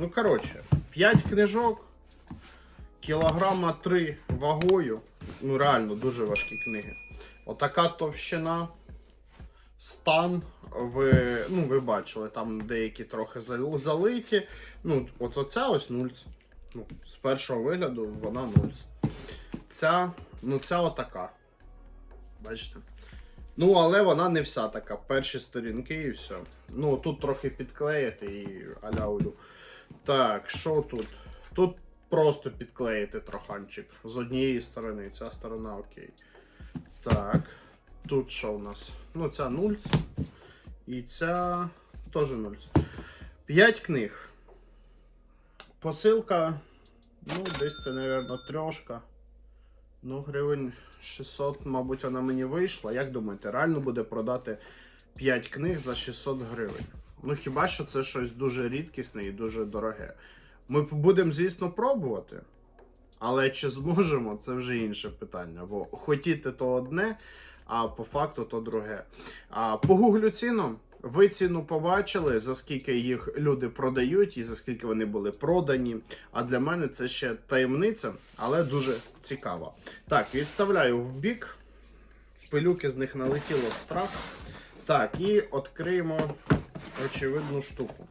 Ну, коротше, 5 книжок, кілограма 3 вагою. Ну, реально, дуже важкі книги. Отака товщина. Стан, ви, ну, ви бачили, там деякі трохи залиті. Ну, от оця ось нульц. Ну, з першого вигляду вона нульц. Ця, ну, ця отака. Бачите? Ну, але вона не вся така. Перші сторінки і все. Ну, тут трохи підклеїти і аля улю. Так, що тут? Тут просто підклеїти троханчик. З однієї сторони, ця сторона окей. Так. Тут що у нас? Ну, ця нульц. І ця теж нульц. П'ять книг. Посилка. Ну, десь це, мабуть, трошка. Ну, гривень 600, мабуть, вона мені вийшла. Як думаєте, реально буде продати 5 книг за 600 гривень? Ну, хіба що це щось дуже рідкісне і дуже дороге. Ми будемо, звісно, пробувати. Але чи зможемо, це вже інше питання. Бо хотіти то одне, а по факту то друге. А погуглю ціну. Ви ціну побачили, за скільки їх люди продають і за скільки вони були продані. А для мене це ще таємниця, але дуже цікава. Так, відставляю в бік. Пилюки з них налетіло страх. Так, і відкриємо очевидну штуку.